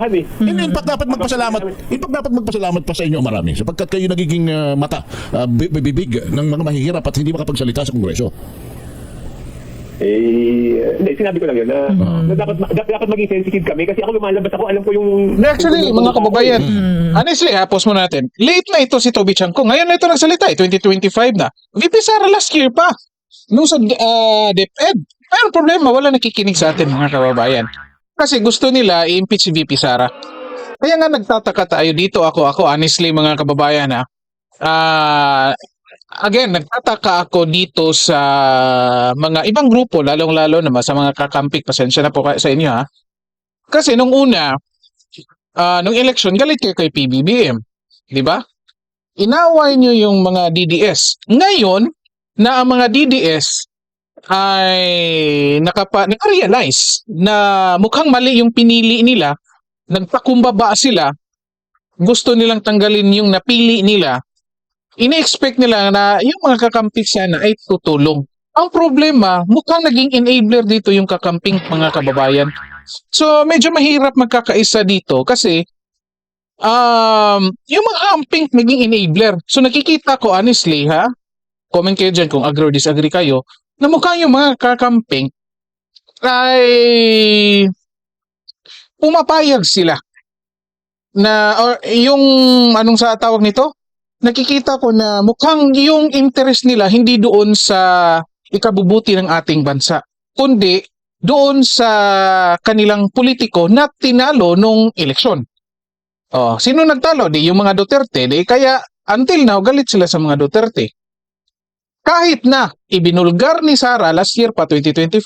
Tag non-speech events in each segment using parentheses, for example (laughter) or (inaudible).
Hani. In, in fact, dapat magpasalamat. In fact, dapat magpasalamat pa sa inyo marami sapagkat kayo nagiging ah, mata, ah, bi- bibig ng mga mahihirap at hindi makapagsalita sa Kongreso. Eh, hindi, sinabi ko lang yun na, na dapat, dapat, dapat maging sensitive kami kasi ako lumalabas ako, alam ko yung... Actually, mga kababayan, honestly, ha, pause muna natin. Late na ito si Toby Chanko. Ngayon na ito nagsalita, eh, 2025 na. VP Sara last year pa. Nung sa uh, DepEd. Pero problema, wala nakikinig sa atin, mga kababayan. Kasi gusto nila i-impeach si VP Sara. Kaya nga nagtataka tayo dito, ako, ako, honestly, mga kababayan, ha. Ah, again, nagtataka ako dito sa mga ibang grupo, lalong-lalo naman sa mga kakampik. Pasensya na po sa inyo, ha. Kasi nung una, ah nung election, galit kayo kay PBBM. Di ba? Inaway nyo yung mga DDS. Ngayon, na ang mga DDS ay nakapa, nakarealize na mukhang mali yung pinili nila, nagpakumbaba sila, gusto nilang tanggalin yung napili nila, ini-expect nila na yung mga kakamping sana ay tutulong. Ang problema, mukhang naging enabler dito yung kakamping mga kababayan. So, medyo mahirap magkakaisa dito kasi um, yung mga amping naging enabler. So, nakikita ko honestly, ha? Comment kayo dyan kung agree or disagree kayo, na mukhang yung mga kakamping ay pumapayag sila na or yung anong sa tawag nito nakikita ko na mukhang yung interest nila hindi doon sa ikabubuti ng ating bansa kundi doon sa kanilang politiko na tinalo nung eleksyon. Oh, sino nagtalo? Di yung mga Duterte. Di kaya until now galit sila sa mga Duterte. Kahit na ibinulgar ni Sara last year pa 2024,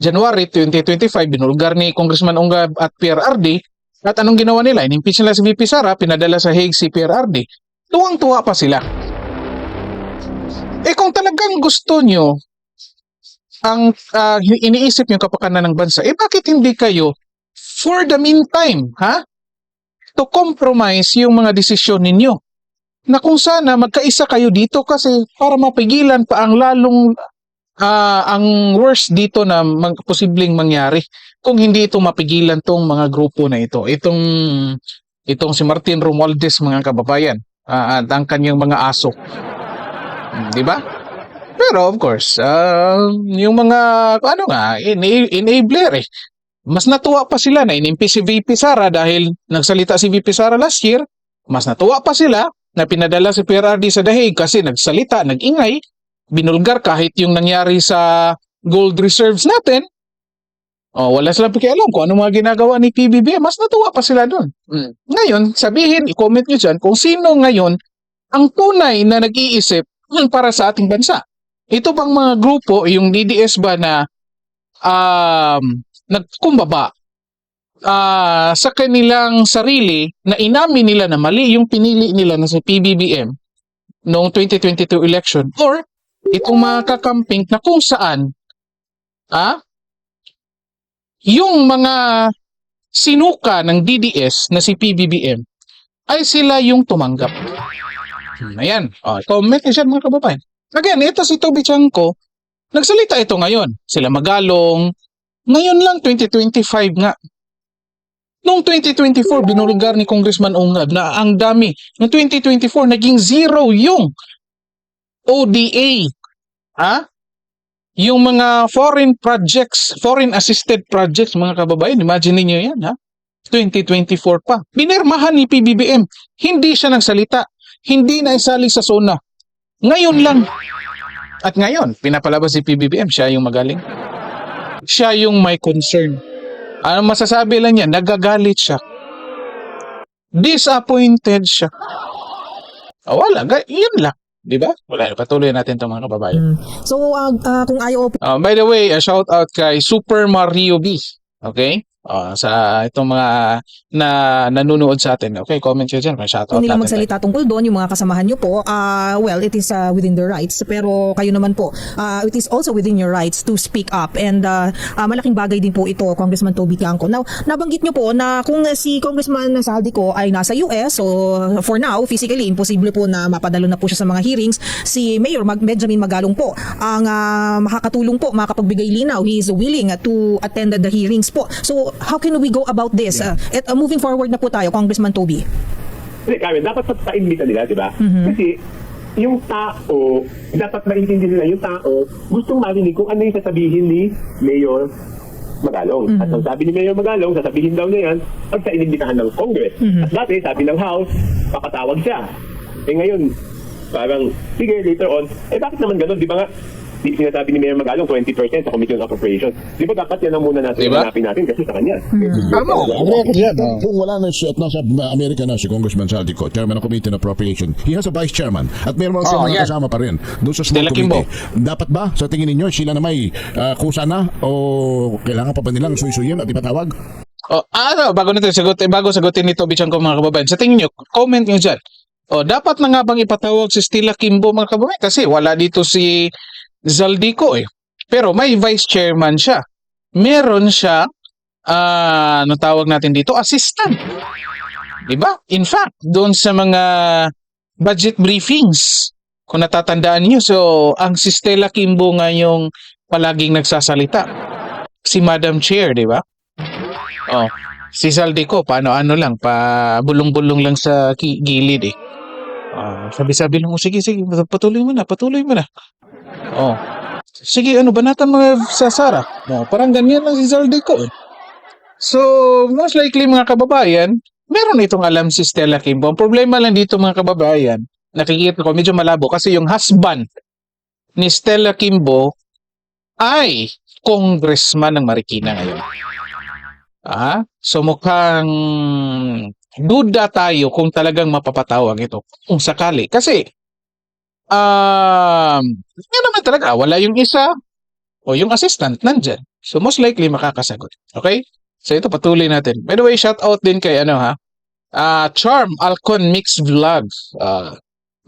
January 2025 binulgar ni Congressman Ungab at PRRD at anong ginawa nila? Inimpeach nila si VP Sara, pinadala sa Hague si PRRD. Tuwang-tuwa pa sila. Eh kung talagang gusto nyo ang ah, iniisip yung kapakanan ng bansa, eh bakit hindi kayo for the meantime, ha? To compromise yung mga desisyon ninyo. Na kung sana magkaisa kayo dito kasi para mapigilan pa ang lalong ah, ang worst dito na mag, posibleng mangyari kung hindi ito mapigilan tong mga grupo na ito. Itong itong si Martin Romualdez mga kababayan ah, at ang kanyang mga aso. Hmm, Di ba? Pero of course, ah, yung mga ano nga, enabler eh. Mas natuwa pa sila na inimpi si VP Sara dahil nagsalita si VP Sara last year. Mas natuwa pa sila na pinadala si PRRD sa Dahig kasi nagsalita, nag-ingay, binulgar kahit yung nangyari sa gold reserves natin. Oh, wala silang pakialam kung ano mga ginagawa ni PBB. Mas natuwa pa sila doon. Mm. Ngayon, sabihin, i-comment nyo dyan kung sino ngayon ang tunay na nag-iisip para sa ating bansa. Ito bang mga grupo, yung DDS ba na um, nagkumbaba ah, sa kanilang sarili na inamin nila na mali yung pinili nila na sa PBBM noong 2022 election or itong mga kakamping na kung saan ah, yung mga sinuka ng DDS na si PBBM ay sila yung tumanggap. Hmm, Ayan. O, comment nyo siya mga kababayan. Again, ito si Toby Chanko, nagsalita ito ngayon. Sila magalong. Ngayon lang, 2025 nga. Noong 2024, binulgar ni Congressman Ungab na ang dami. Noong 2024, naging zero yung ODA. Ha? Yung mga foreign projects, foreign assisted projects, mga kababayan, imagine niyo yan, ha? 2024 pa. Binirmahan ni PBBM. Hindi siya nagsalita. Hindi na isali sa zona. Ngayon lang. At ngayon, pinapalabas si PBBM, siya yung magaling. Siya yung may concern. Ano masasabi lang niya? Nagagalit siya. Disappointed siya. Ah, wala, yun lang. Di ba? Wala, patuloy natin itong mga kababayan. So, ah, ah, kung ayaw Uh, by the way, a shout out kay Super Mario B. Okay? Uh, sa itong mga na nanonood sa atin. Okay, comment kayo dyan. Shout out kung nila magsalita tungkol doon, yung mga kasamahan nyo po, ah, well, it is ah, within their rights. Pero kayo naman po, ah, it is also within your rights to speak up. And ah, ah, malaking bagay din po ito, Congressman Toby Tiangco. Now, nabanggit nyo po na kung si Congressman Saldico ay nasa US, so for now, physically, imposible po na mapadalo na po siya sa mga hearings. Si Mayor Mag- Benjamin Magalong po, ang ah, makakatulong po, makapagbigay linaw. He is willing to attend the hearings po. So, how can we go about this? Uh, at, uh, moving forward na po tayo, Congressman Toby. Hindi, Karen, dapat pa- paimbita nila, di ba? Mm-hmm. Kasi yung tao, dapat maintindihan nila yung tao, gustong marinig kung ano yung sasabihin ni Mayor Magalong. Mm-hmm. At ang sabi ni Mayor Magalong, sasabihin daw niya yan pag sa inimbitahan ng Congress. Mm-hmm. At dati, sabi ng House, papatawag siya. Eh ngayon, parang, sige, later on, eh bakit naman ganun? Di ba nga, di sinasabi ni Mayor Magalong 20% sa Commission on Appropriations. Di ba dapat yan ang muna natin Di ba? hanapin natin kasi sa kanya. Tama. Agree ako diyan. Kung wala na si, at nasa Amerika na si Congressman Saldico, Chairman ng Committee on Appropriation, he has a Vice Chairman. At mayroon mga Oh, yan. kasama pa rin doon sa small Kimbo. committee. Dapat ba, sa tingin ninyo, sila na may ah, kusa na o kailangan pa ba nilang suysuyin at ipatawag? Oh, ano, bago natin sagot, eh, bago sagutin nito bichang ko mga kababayan. Sa tingin nyo, comment nyo dyan. Oh, dapat na nga bang ipatawag si Stella Kimbo mga kababayan? Kasi wala dito si Zaldico eh. Pero may vice chairman siya. Meron siya, ah, ano tawag natin dito, assistant. Diba? In fact, doon sa mga budget briefings, kung natatandaan niyo, so ang si Stella Kimbo nga yung palaging nagsasalita. Si Madam Chair, di ba? Oh, si Saldico, paano ano lang, pa bulong-bulong lang sa gilid eh. Ah, sabi-sabi lang, sige, sige, patuloy mo na, patuloy mo na. Oh. Sige, ano, banatan mo sa Sara. Oh, parang ganyan lang si Saldico eh. So, most likely mga kababayan, meron itong alam si Stella Kimbo. Ang problema lang dito mga kababayan, nakikita ko medyo malabo kasi yung husband ni Stella Kimbo ay congressman ng Marikina ngayon. Ah, so mukhang duda tayo kung talagang mapapatawag ito. Kung sakali. Kasi, um, yun naman talaga, wala yung isa o yung assistant nandyan. So most likely makakasagot. Okay? So ito patuloy natin. By the way, shout out din kay ano ha. Ah, Charm Alcon Mix Vlog. Ah,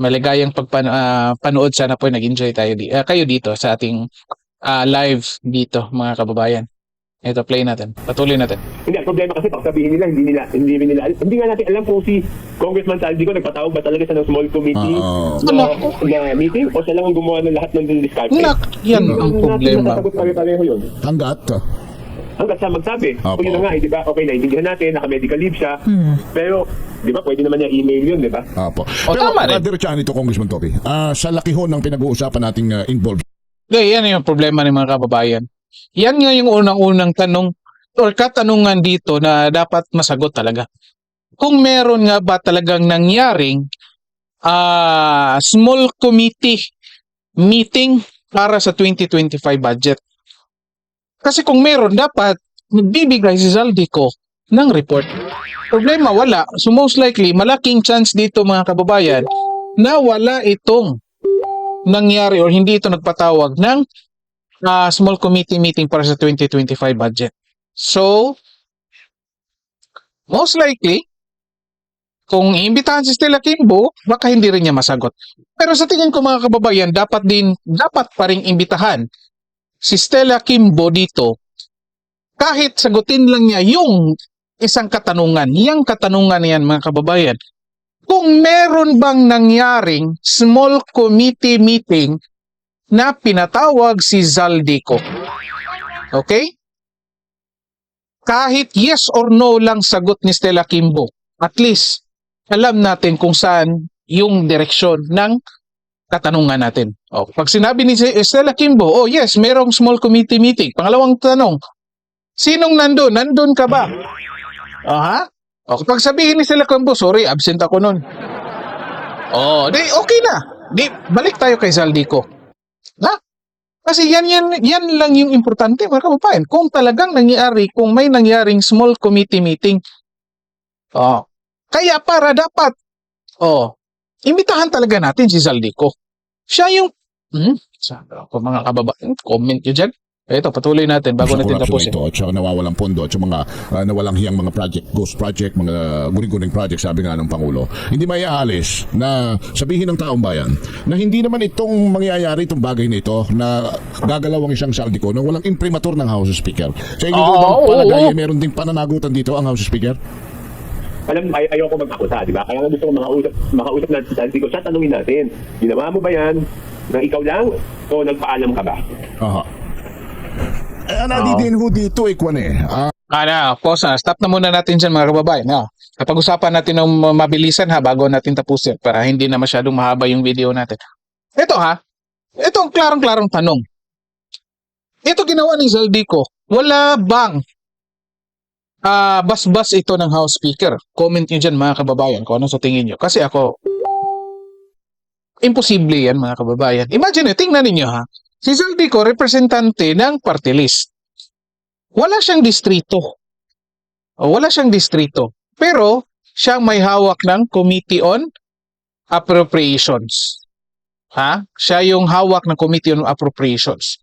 maligayang pagpanood sana po nag-enjoy tayo di ah, kayo dito sa ating ah, live dito mga kababayan. Ito play natin. Patuloy natin. Hindi, ang problema kasi pag sabihin nila, hindi nila, hindi nila, hindi nga natin alam kung si Congressman Saldico nagpatawag ba talaga sa ng small committee Oo. na, na meeting o siya lang ang gumawa ng lahat ng discussion. Nak, yan ang problema. Natin pare-pareho yun. Hanggat, Hanggat siya magsabi. Opo. O yun na nga, eh, di ba? Okay, naiintindihan natin, naka-medical leave siya. Pero, di ba, pwede naman niya email yun, di ba? Apo. O, Pero, tama rin. diretsahan ito, Congressman Toby. Ah, sa laki ho ng pinag-uusapan nating ah, involved Okay, yan yung problema ng mga kababayan. Yan nga yung unang-unang tanong or katanungan dito na dapat masagot talaga. Kung meron nga ba talagang nangyaring ah, small committee meeting para sa 2025 budget. Kasi kung meron, dapat magbibigay si Zaldico ng report. Problema, wala. So most likely, malaking chance dito mga kababayan na wala itong nangyari or hindi ito nagpatawag ng ah, small committee meeting para sa 2025 budget. So, most likely, kung iimbitahan si Stella Kimbo, baka hindi rin niya masagot. Pero sa tingin ko mga kababayan, dapat din, dapat pa rin imbitahan si Stella Kimbo dito kahit sagutin lang niya yung isang katanungan, yung katanungan niyan mga kababayan, kung meron bang nangyaring small committee meeting na pinatawag si Zaldico. Okay? Kahit yes or no lang sagot ni Stella Kimbo, at least alam natin kung saan yung direksyon ng katanungan natin. O, pag sinabi ni Stella Kimbo, oh yes, merong small committee meeting. Pangalawang tanong, sinong nandun? Nandun ka ba? Aha? O, pag sabihin ni Stella Kimbo, sorry, absent ako nun. Oh, di okay na. Di balik tayo kay Zaldico. Ha? Kasi yan yan yan lang yung importante mga kababayan. Kung talagang nangyari, kung may nangyaring small committee meeting. Oh. Kaya para dapat oh, imbitahan talaga natin si Zaldico. Siya yung hmm, sabi ko mga kababayan, comment nyo dyan. Ito, patuloy natin bago sa natin tapusin. ito at saka nawawalang pondo at sa mga ah, nawalang hiyang mga project, ghost project, mga guning-guning project, sabi nga ng Pangulo. Hindi may aalis na sabihin ng taong bayan na hindi naman itong mangyayari itong bagay na ito na gagalaw ang isang saldi ko na walang imprimatur ng House Speaker. Sa inyo Oo, bang palagay, oo. meron ding pananagutan dito ang House Speaker? Alam, ay ayoko mag-akusa, di ba? Kaya nga gusto ko makausap, makausap natin si Saldico. Siya, tanungin natin, ginawa mo ba yan na ikaw lang o nagpaalam ka ba? Aha. Eh, nadi din ho dito eh, kwan eh. Ah, Ano, pause na. Stop na muna natin dyan mga kababayan. No? Kapag-usapan natin ng mabilisan ha bago natin tapusin para hindi na masyadong mahaba yung video natin. Ito ha. Ito ang klarong-klarong tanong. Ito ginawa ni Zaldico. Wala bang ah bas-bas ito ng House Speaker? Comment nyo dyan mga kababayan kung ano sa tingin nyo. Kasi ako, imposible yan mga kababayan. Imagine, tingnan ninyo ha. Si Zaldico, representante ng party list wala siyang distrito. O, wala siyang distrito. Pero, siyang may hawak ng Committee on Appropriations. Ha? Siya yung hawak ng Committee on Appropriations.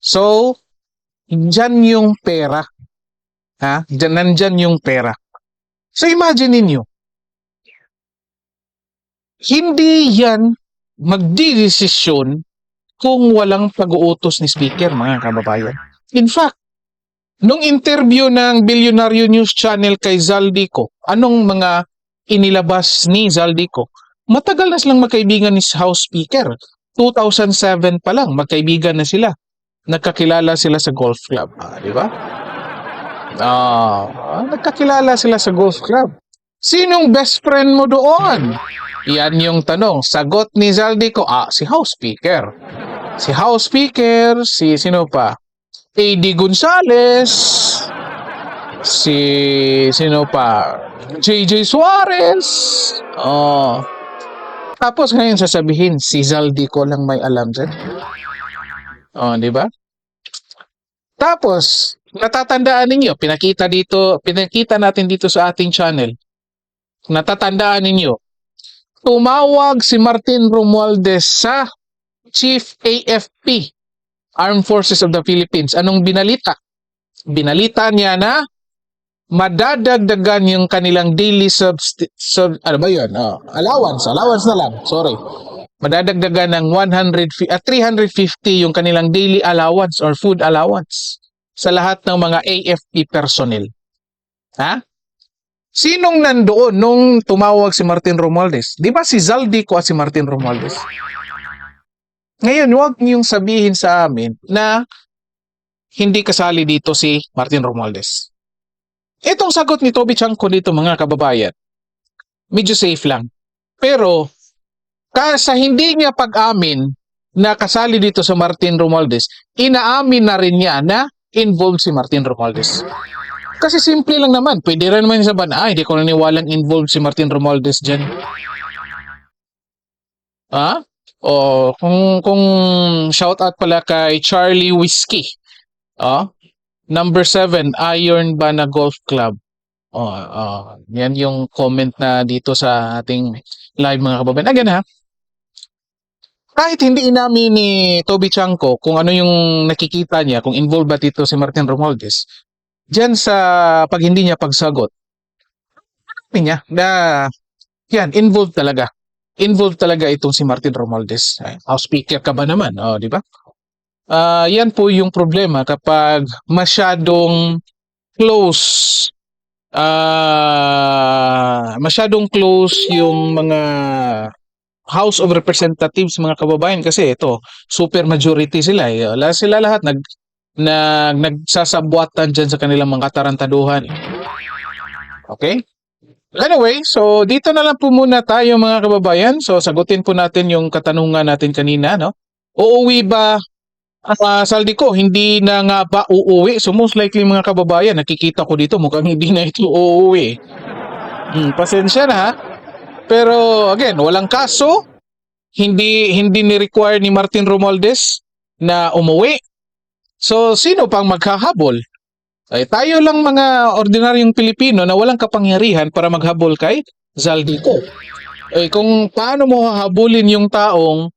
So, dyan yung pera. Ha? Dyan, nandyan yung pera. So, imagine ninyo, hindi yan magdidesisyon kung walang pag-uutos ni speaker, mga kababayan. In fact, Nung interview ng Bilyonaryo News Channel kay Zaldico, anong mga inilabas ni Zaldico? Matagal na silang magkaibigan ni House Speaker. 2007 pa lang, magkaibigan na sila. Nagkakilala sila sa golf club. Ah, di ba? Ah, nagkakilala sila sa golf club. Sinong best friend mo doon? Yan yung tanong. Sagot ni Zaldico, ah, si House Speaker. Si House Speaker, si sino pa? AD Gonzales, si sino pa? JJ Suarez. Oh. Tapos ngayon sasabihin si Zaldico lang may alam dyan. Oh, di ba? Tapos natatandaan ninyo, pinakita dito, pinakita natin dito sa ating channel. Natatandaan ninyo, tumawag si Martin Romualdez sa Chief AFP Armed Forces of the Philippines. Anong binalita? Binalita niya na madadagdagan yung kanilang daily sub, ano ba yun? Oh, allowance, allowance na lang. Sorry. Madadagdagan ng 100 fi- ah, 350 yung kanilang daily allowance or food allowance sa lahat ng mga AFP personnel. Ha? Sinong nandoon nung tumawag si Martin Romualdez? Di ba si Zaldico at si Martin Romualdez? Ngayon, huwag niyong sabihin sa amin na hindi kasali dito si Martin Romualdez. Itong sagot ni Toby Chanko dito mga kababayan, medyo safe lang. Pero, sa hindi niya pag-amin na kasali dito sa Martin Romualdez, inaamin na rin niya na involved si Martin Romualdez. Kasi simple lang naman. Pwede rin naman sabihin, ah, hindi ko naniwalang involved si Martin Romualdez dyan. Ha? O kung kung shout out pala kay Charlie Whiskey. Oh, number 7 Iron Bana Golf Club. Oh, oh, yan yung comment na dito sa ating live mga kababayan. Again ha. Kahit hindi inamin ni Toby Chanko kung ano yung nakikita niya, kung involved ba dito si Martin Romualdez, diyan sa pag hindi niya pagsagot, niya na yan, involved talaga involved talaga itong si Martin Romualdez. House Speaker ka ba naman? Oh, di ba? Ah, yan po yung problema kapag masyadong close ah masyadong close yung mga House of Representatives mga kababayan kasi ito super majority sila eh. Sila lahat nag nag nagsasabuatan diyan sa kanilang mga katarantaduhan. Okay? Anyway, so dito na lang po muna tayo mga kababayan. So sagutin po natin yung katanungan natin kanina, no? Uuwi ba uh, saldi ko, hindi na nga ba uuwi? So most likely mga kababayan, nakikita ko dito mukhang (laughs) hindi na ito uuwi. Hmm, pasensya na ha. Pero again, walang kaso. Hindi hindi ni require ni Martin Romualdez na umuwi. So sino pang maghahabol? Ay, tayo lang mga ordinaryong Pilipino na walang kapangyarihan para maghabol kay Zaldico. Eh, kung paano mo hahabulin yung taong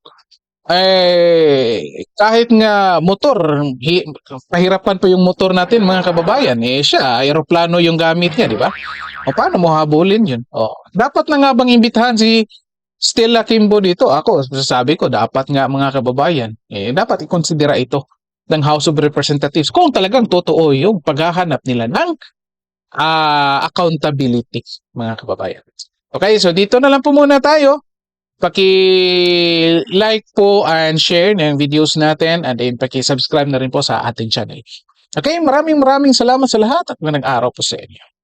eh, kahit nga motor, hi, pahirapan pa yung motor natin mga kababayan, eh siya, aeroplano yung gamit niya, di ba? O paano mo habulin yun? O, dapat na nga bang imbitahan si Stella Kimbo dito? Ako, sasabi ko, dapat nga mga kababayan, eh, dapat ikonsidera ito ng House of Representatives kung talagang totoo yung paghahanap nila ng ah, accountability, mga kababayan. Okay, so dito na lang po muna tayo. Paki-like po and share ng videos natin and then paki-subscribe na rin po sa ating channel. Okay, maraming maraming salamat sa lahat at magandang araw po sa inyo.